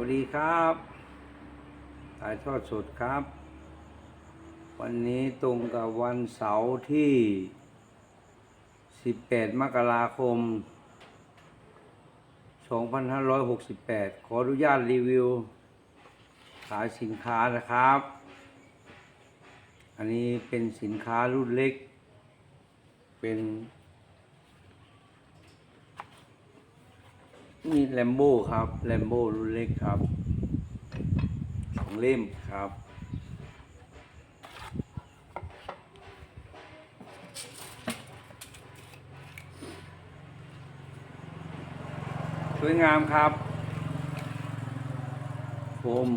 วัสดีครับถ่ายทอดสดครับ วันนี้ตรงกับวันเสาร์ที่ 18 มกราคม 2568 ขออนุญาตรีวิว ขายสินค้านะครับ อันนี้เป็นสินค้ารุ่นเล็ก เป็น นี่แลมโบ้ครับแลมโบ้รุ่นเล็กครับสองเล่มครับสวยงามครับผม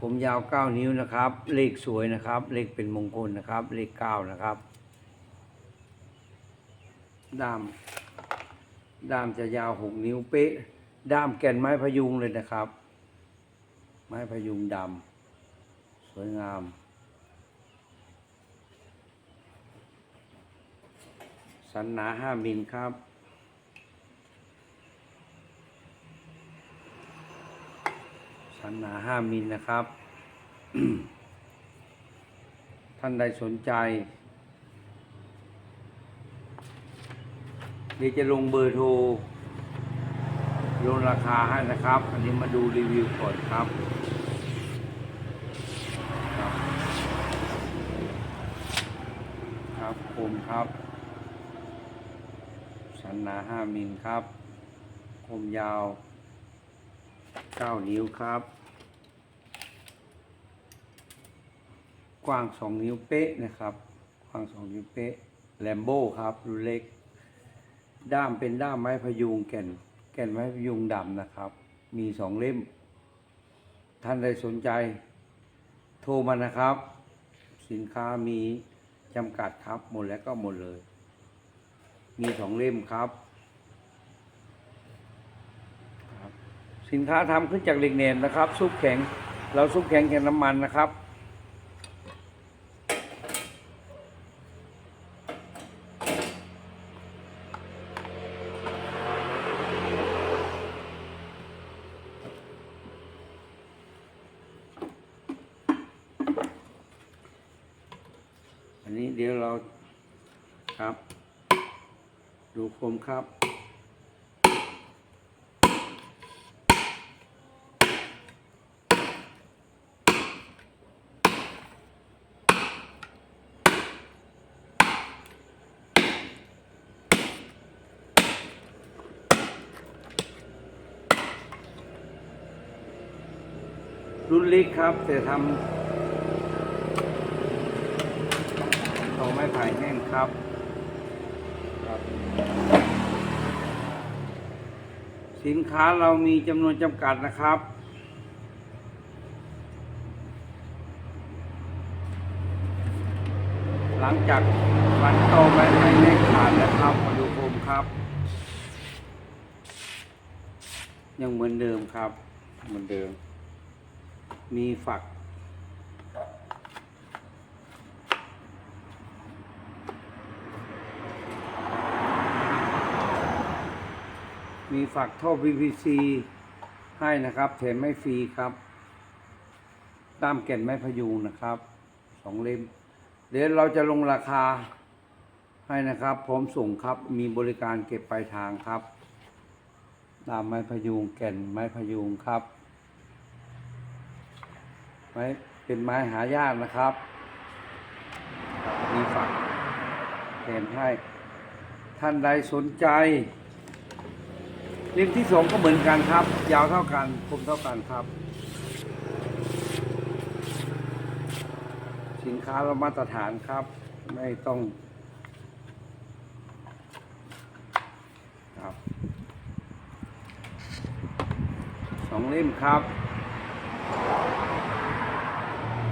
ผมยาว9นิ้วนะครับ เลขสวยนะครับ เลขเป็นมงคลนะครับ เลข9นะครับด้าม ด้ามจะยาว6นิ้วเป๊ะ ด้ามแก่นไม้พยุงเลยนะครับ ไม้พยุงดำสวยงาม สันหนา5มิลครับสันหนา5มิลนะครับ ท่านใดสนใจ ดี๋ยวจะลงเบอร์โทรลงราคาให้นะครับ อันนี้มาดูรีวิวก่อนครับครับคมครับ สันหนามิลครับคมยาว9นิ้วครับ กว้าง2นิ้วเป๊ะนะครับ กว้าง2นิ้วเป๊ะแลมโบ้ครับรุ่นเล็ก ด้ามเป็นด้ามไม้พยุงแก่น แก่นไม้พยุงดำนะครับ มีสองเล่ม ท่านใดสนใจ โทรมานะครับ สินค้ามีจำกัดครับ หมดแล้วก็หมดเลย มีสองเล่มครับสินค้าทำขึ้นจากเหล็กเนนนะครับ ซุปแข็ง เราซุปแข็งแข็งน้ำมันนะครับ อันนี้เดี๋ยวเราครับ ดูคมครับ รุ่นเล็กครับ แต่ทำ ต่อไม้ไผ่แห้งครับครับ สินค้าเรามีจำนวนจำกัดนะครับ หลังจากวันโตไม้ไผ่แห้งขาดแล้วครับ มาดูโคมครับ ยังเหมือนเดิมครับ เหมือนเดิม มีฝัก มีฝักท่อ PVC ให้นะครับแถมไม่ฟรีครับตามแก่นไม้พยุงนะครับสองเล่ม เดี๋ยวเราจะลงราคาให้นะครับ พร้อมส่งครับ มีบริการเก็บปลายทางครับ ตามไม้พยุงแก่นไม้พยุงครับไม้เป็นไม้หายากนะครับ มีฝักแถมให้ท่านใดสนใจ เล่มที่สองก็เหมือนกันครับ ยาวเท่ากันคมเท่ากันครับ สินค้าเรามาตรฐานครับ ไม่ต้องครับสองเล่มครับ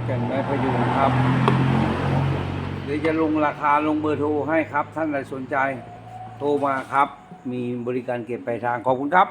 แก่นไม้พยุงครับเดี๋ยวจะลงราคาลงเบอร์โทรให้ครับ ท่านใดสนใจโทรมาครับ มีบริการเก็บปลายทางขอบคุณครับ